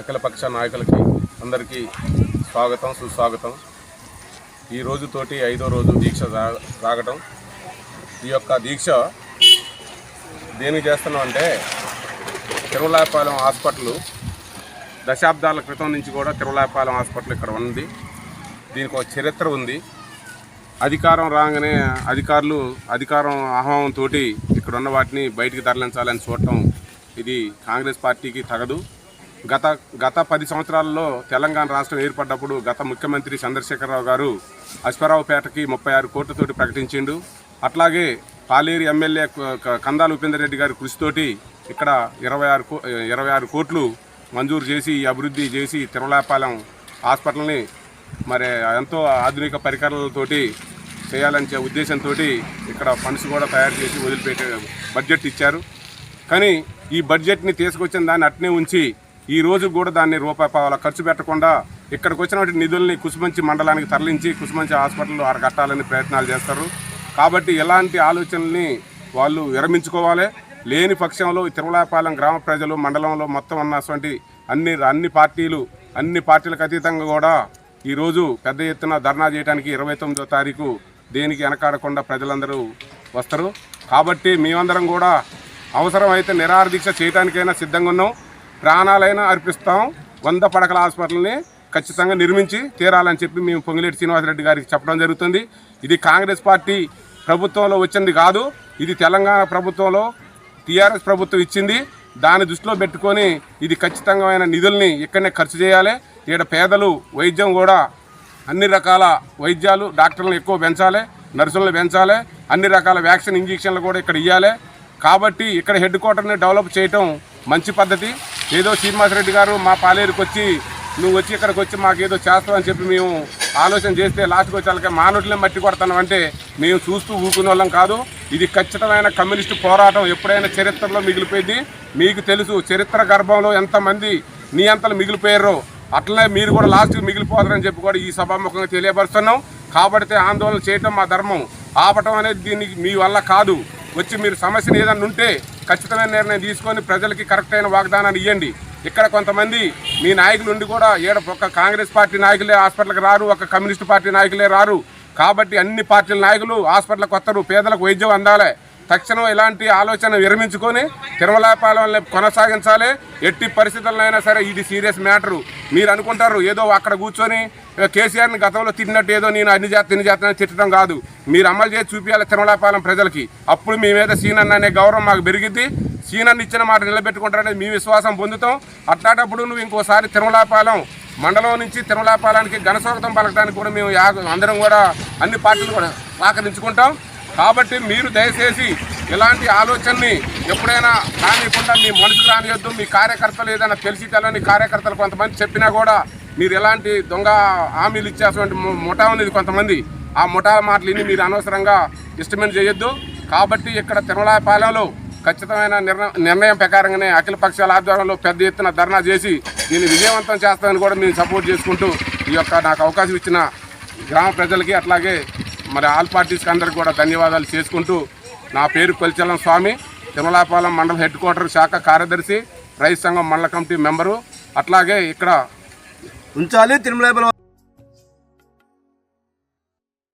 అఖిలపక్ష నాయకులకి అందరికీ స్వాగతం సుస్వాగతం. ఈ రోజుతోటి ఐదో రోజు దీక్ష సాగటం ఈ యొక్క దీక్ష దేనికి చేస్తున్నాం అంటే తిరుమలాపాలెం హాస్పిటల్ దశాబ్దాల క్రితం నుంచి కూడా తిరుమలాపాలెం హాస్పిటల్ ఇక్కడ ఉంది. దీనికి ఒక చరిత్ర ఉంది. అధికారం రాగానే అధికారులు అధికారం అహంతో ఇక్కడ ఉన్న వాటిని బయటికి తరలించాలని చూడటం ఇది కాంగ్రెస్ పార్టీకి తగదు. గత గత పది సంవత్సరాల్లో తెలంగాణ రాష్ట్రం ఏర్పడ్డప్పుడు గత ముఖ్యమంత్రి చంద్రశేఖరరావు గారు అశ్వరావుపేటకి ముప్పై ఆరు కోట్లతోటి ప్రకటించిండు. అట్లాగే పాలేరు ఎమ్మెల్యే క- కందాల ఉపేందర్ రెడ్డి గారి కృషితోటి ఇక్కడ ఇరవై ఆరు కో ఇరవై ఆరు కోట్లు మంజూరు చేసి అభివృద్ధి చేసి తిరువలాపాలెం హాస్పిటల్ని మరి ఎంతో ఆధునిక పరికరాలతోటి చేయాలని ఉద్దేశంతో ఇక్కడ ఫండ్స్ కూడా తయారు చేసి వదిలిపెట్టే బడ్జెట్ ఇచ్చారు. కానీ ఈ బడ్జెట్ని తీసుకొచ్చిన దాన్ని అట్నే ఉంచి ఈ రోజు కూడా దాన్ని రూపాయి పావాల ఖర్చు పెట్టకుండా ఇక్కడికి వచ్చినటువంటి నిధుల్ని కుసుమంచి మండలానికి తరలించి కుసుమంచి హాస్పిటల్లో అరగట్టాలని ప్రయత్నాలు చేస్తారు. కాబట్టి ఎలాంటి ఆలోచనల్ని వాళ్ళు విరమించుకోవాలి. లేని పక్షంలో తిరుమలాపాలెం గ్రామ ప్రజలు మండలంలో మొత్తం ఉన్నటువంటి అన్ని అన్ని పార్టీలు అన్ని పార్టీలకు అతీతంగా కూడా ఈరోజు పెద్ద ఎత్తున ధర్నా చేయడానికి ఇరవై తొమ్మిదో తారీఖు దేనికి వెనకాడకుండా ప్రజలందరూ వస్తారు. కాబట్టి మేమందరం కూడా అవసరమైతే నిరాహార దీక్ష చేయడానికైనా సిద్ధంగా ఉన్నాం. ప్రాణాలైనా అర్పిస్తాం. వంద పడకల హాస్పిటల్ని ఖచ్చితంగా నిర్మించి తీరాలని చెప్పి మేము పొంగిలేటి శ్రీనివాసరెడ్డి గారికి చెప్పడం జరుగుతుంది. ఇది కాంగ్రెస్ పార్టీ ప్రభుత్వంలో వచ్చింది కాదు ఇది తెలంగాణ ప్రభుత్వంలో టీఆర్ఎస్ ప్రభుత్వం ఇచ్చింది. దాన్ని దృష్టిలో పెట్టుకొని ఇది ఖచ్చితంగా నిధుల్ని ఇక్కడనే ఖర్చు చేయాలి. ఇక్కడ పేదలు వైద్యం కూడా అన్ని రకాల వైద్యాలు డాక్టర్లను ఎక్కువ పెంచాలి నర్సులను పెంచాలి అన్ని రకాల వ్యాక్సిన్ ఇంజక్షన్లు కూడా ఇక్కడ ఇవ్వాలి కాబట్టి ఇక్కడ హెడ్ క్వార్టర్ని డెవలప్ చేయటం మంచి పద్ధతి. ఏదో శ్రీనివాసరెడ్డి గారు మా పాలేరుకి వచ్చి నువ్వు వచ్చి ఇక్కడికి వచ్చి మాకు ఏదో అని చెప్పి మేము ఆలోచన చేస్తే లాస్ట్కి వచ్చాక మానవులనే మట్టి కొడతాం అంటే మేము చూస్తూ ఊకునే వాళ్ళం కాదు. ఇది ఖచ్చితమైన కమ్యూనిస్టు పోరాటం. ఎప్పుడైనా చరిత్రలో మిగిలిపోయింది. మీకు తెలుసు చరిత్ర గర్భంలో ఎంతమంది నీ అంతలు మిగిలిపోయారో. అట్లనే మీరు కూడా లాస్ట్కి మిగిలిపోతారని చెప్పి కూడా ఈ సభాముఖంగా తెలియపరుస్తున్నాం. కాబట్టి ఆందోళన చేయటం మా ధర్మం. ఆపటం అనేది దీనికి మీ వల్ల కాదు. వచ్చి మీరు సమస్యను ఏదైనా ఉంటే ఖచ్చితమైన నిర్ణయం తీసుకొని ప్రజలకి కరెక్ట్ అయిన వాగ్దానాన్ని ఇవ్వండి ఇక్కడ కొంతమంది మీ నాయకులు ఉండి కూడా ఏడ ఒక కాంగ్రెస్ పార్టీ నాయకులే హాస్పిటల్కి రారు ఒక కమ్యూనిస్ట్ పార్టీ నాయకులే రారు. కాబట్టి అన్ని పార్టీల నాయకులు హాస్పిటల్కి వస్తారు పేదలకు వైద్యం అందాలి. తక్షణం ఇలాంటి ఆలోచన విరమించుకొని తిరుమలాపాలెం కొనసాగించాలి. ఎట్టి పరిస్థితుల్లో సరే ఇది సీరియస్ మ్యాటరు. మీరు అనుకుంటారు ఏదో అక్కడ కూర్చొని కేసీఆర్ని గతంలో తిట్టినట్టు ఏదో నేను అన్ని జాతి తిని జాతి తిట్టడం కాదు. మీరు అమలు చేసి చూపించాలి తిరుమలాపాలెం ప్రజలకి. అప్పుడు మీ మీద సీనన్న అనే గౌరవం మాకు పెరిగిద్ది. సీనన్న ఇచ్చిన మాట నిలబెట్టుకుంటారని మీ విశ్వాసం పొందుతాం. అట్లాంటప్పుడు నువ్వు ఇంకోసారి తిరుమలాపాలెం మండలం నుంచి తిరుమలాపాలెంకి ఘనస్వాగతం పలకడానికి కూడా మేము అందరం కూడా అన్ని పార్టీలు కూడా సహకరించుకుంటాం. కాబట్టి మీరు దయచేసి ఇలాంటి ఆలోచనని ఎప్పుడైనా కానివ్వకుండా మీ మనసుకు రానియొద్దు మీ కార్యకర్తలు ఏదైనా తెలిసి తెలని కార్యకర్తలు కొంతమంది చెప్పినా కూడా మీరు ఎలాంటి దొంగ హామీలు ఇచ్చేటువంటి ముఠా ఉన్నది కొంతమంది. ఆ ముఠా మాటలు విని మీరు అనవసరంగా ఇష్టమైన చేయొద్దు. కాబట్టి ఇక్కడ తిరుమలాపాలెంలో ఖచ్చితమైన నిర్ణయం ప్రకారంగానే అఖిల పక్షాల ఆధ్వర్యంలో పెద్ద ఎత్తున ధర్నా చేసి దీన్ని విజయవంతం చేస్తామని కూడా మేము సపోర్ట్ చేసుకుంటూ ఈ యొక్క నాకు అవకాశం ఇచ్చిన గ్రామ ప్రజలకి అట్లాగే మరి ఆల్ పార్టీస్కి అందరికి కూడా ధన్యవాదాలు చేసుకుంటూ నా పేరు కొలిచలం స్వామి తిరుమలాపాలెం మండల హెడ్ క్వార్టర్ శాఖ కార్యదర్శి రైతు సంఘం మండల కమిటీ మెంబరు. అట్లాగే ఇక్కడ ఉంచాలి తిరుమల